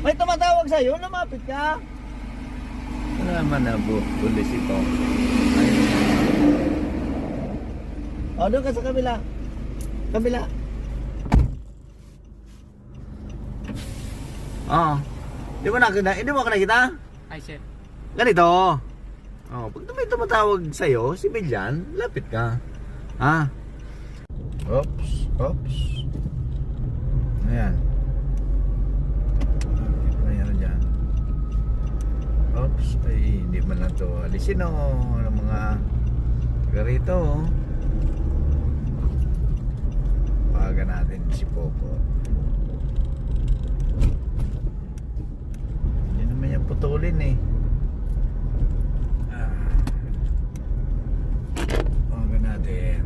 May tumatawag sa'yo, lumapit ka. Wala naman na bu pulis ito. O, doon ka sa kabila. Kabila. Oo. Di mo nakita? Hindi mo ka nakita? Ay, sir. Ganito. Oh, pag may tumatawag sa'yo, si Bilyan, lapit ka. Ha? Oops, oops. Ayan. Ayan dyan. Oops, ay hindi man lang to alisin o ng mga taga rito. oh. Paga natin si Popo. Hindi naman yan putulin eh. Ah. Paga natin.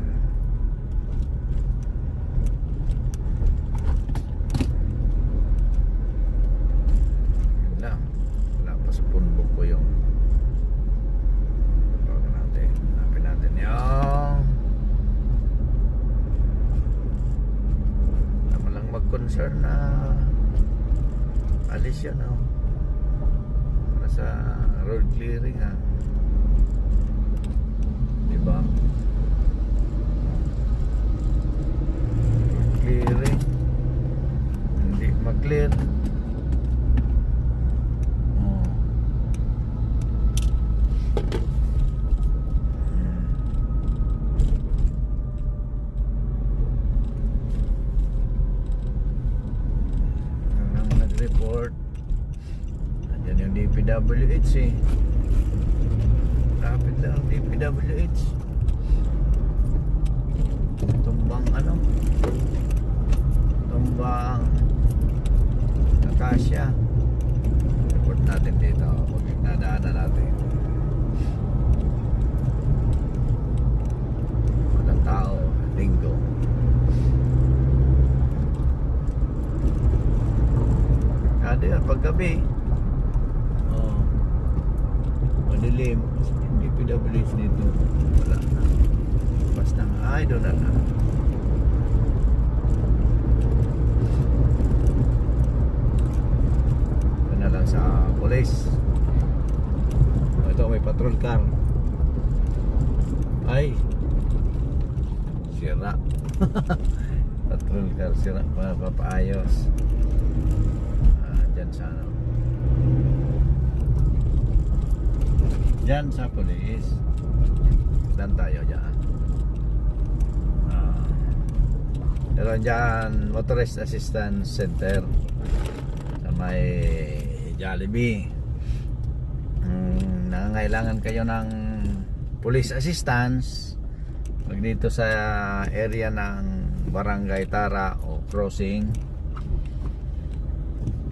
Yun lang. Wala pa sa punbok ko yung Paga natin. Hanapin natin yung Naman mag-concern na alis yan oh. Para sa road clearing ah. Diba? Clearing. Hindi mag-clear. Oh. Hmm. Nang nag-report. Nandiyan yung DPWH eh. Rapid lang ang DPWH. Tumbang ano? Tumbang Akasya. Report natin dito. Pag nadaanan natin. Walang tao. Linggo. Kada yan, paggabi. Oo. Madilim. Hindi PWH dito. Wala na. Basta ay doon na. Doon na lang sa police. Ito may patrol car. Ay. Sira. patrol car sira. Papaayos. Ah, dyan sa Dyan sa police. Dan tayo dyan. Ah. Meron dyan Motorist Assistance Center sa may Jollibee. Mm, nangangailangan kayo ng police assistance pag dito sa area ng Barangay Tara o crossing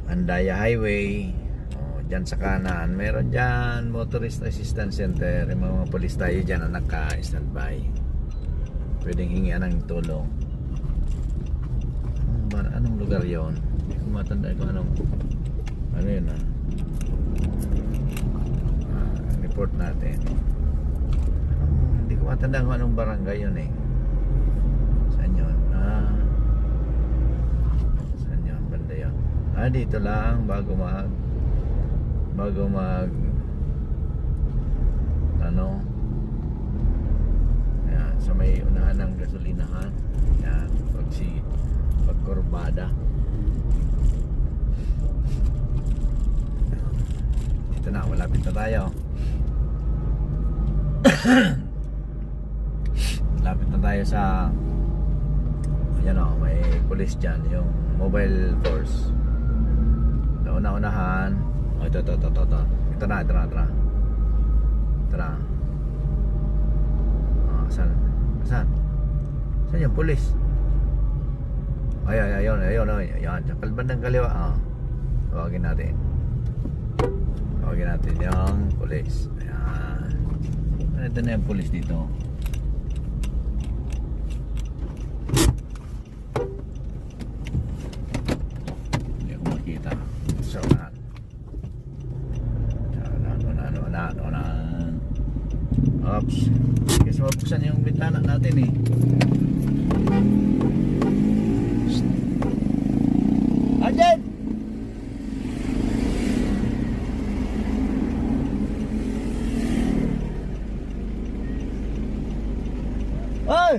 Andaya Highway o dyan sa kanan. Meron dyan Motorist Assistance Center. Yung mga polis tayo dyan na naka-standby pwedeng hingian ng tulong. Anong, bar- anong lugar yon hindi ko matanda kung anong ano yun ah. Ah, report natin. Anong- hindi ko matanda kung anong barangay yun eh. Saan yun? Ah. Saan yun? Banda yun. Ah dito lang bago mag bago mag ano? Yan sa may unahan ng gasolinahan. Yan pag si pag kurbada. Dito na malapit na tayo. Malapit na tayo sa yan o may police dyan yung mobile force. Sa una-unahan oh, ito, ito, ito, ito, ito. Ito na, ito na, ito na. Ito na. Ah, saan, saan saan yung police ay, ay, ayun, ayun, ayun, ayun, sa kalbandang kaliwa? Ah, tawagin natin. Tawagin natin yung police ayan. Ito na yung police dito bintana natin eh Ayan! Ay!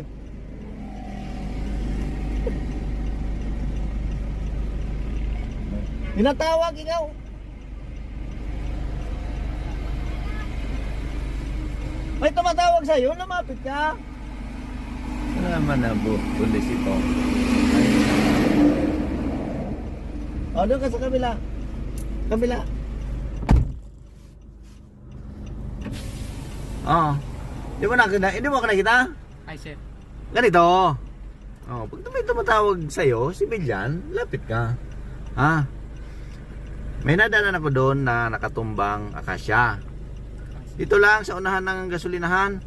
Tinatawag ikaw! May tumatawag sa'yo, lumapit ka! Naman na bu pulis ito? O, doon ka sa kabila. Kabila. Oo. Di mo nakita? Hindi mo ka nakita? Ay, sir. Ganito. Oh, pag may tumatawag sa'yo, si Bilyan, lapit ka. Ha? May nadaanan ako doon na nakatumbang akasya. Dito lang sa unahan ng gasolinahan.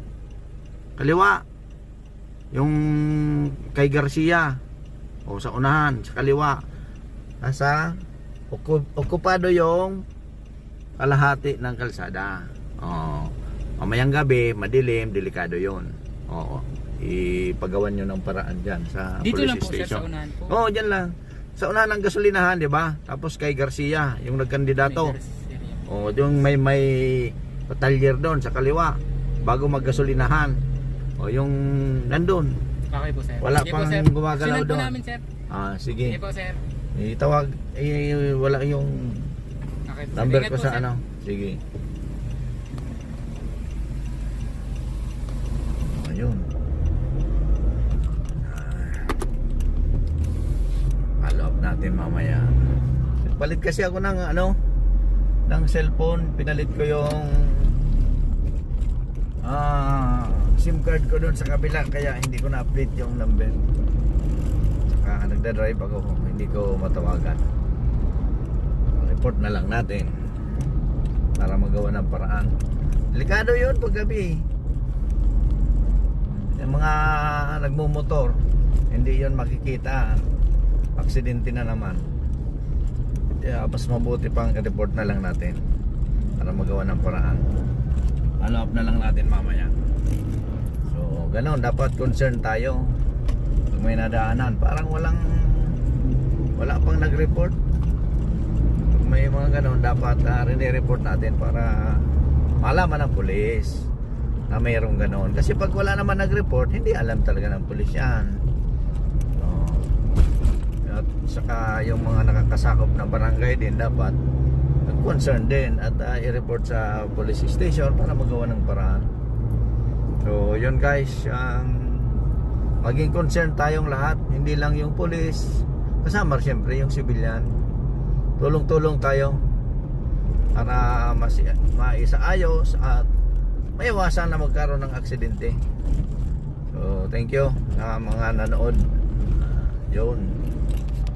Kaliwa. Yung kay Garcia. O sa unahan, sa kaliwa. Nasa oku- okupado yung kalahati ng kalsada. Oo. Mamayang gabi, madilim, delikado yon. Oo. Ipagawan nyo ng paraan dyan sa Dito police lang po, sir, station. sa unahan po. Oo, dyan lang. Sa unahan ng gasolinahan, di ba? Tapos kay Garcia, yung nagkandidato. Sir. Oo, yung may may patalyer doon sa kaliwa bago maggasolinahan. O yung nandun. Okay po, sir. Wala Sige pang po, sir. gumagalaw Sunod po doon. namin, sir. Ah, Sige sige. po, sir. Itawag eh, wala yung Okay po. sir. number Ingat ko po, sa sir. ano. Sige. Ayun. Ah. Follow up natin mamaya. Palit kasi ako ng ano ng cellphone, pinalit ko yung ah SIM card ko doon sa kabila kaya hindi ko na-update yung number. Saka nagda-drive ako, hindi ko matawagan. Report na lang natin para magawa ng paraan. Delikado yun pag gabi. Yung mga nagmumotor, hindi yun makikita. Aksidente na naman. Kaya mas mabuti pang report na lang natin para magawa ng paraan. Follow up na lang natin mamaya. So, ganun, dapat concern tayo pag may nadaanan. Parang walang wala pang nag-report. Pag may mga ganun, dapat uh, rini-report natin para malaman ng pulis na mayroong ganun. Kasi pag wala naman nag-report, hindi alam talaga ng pulis yan. So, at saka yung mga nakakasakop ng barangay din dapat concern din at uh, i-report sa police station para magawa ng paraan. So, yun guys, ang maging concern tayong lahat, hindi lang yung police, kasama siyempre yung civilian. Tulong-tulong tayo para mas maisaayos at maiwasan na magkaroon ng aksidente. So, thank you sa mga nanood. Uh, yun.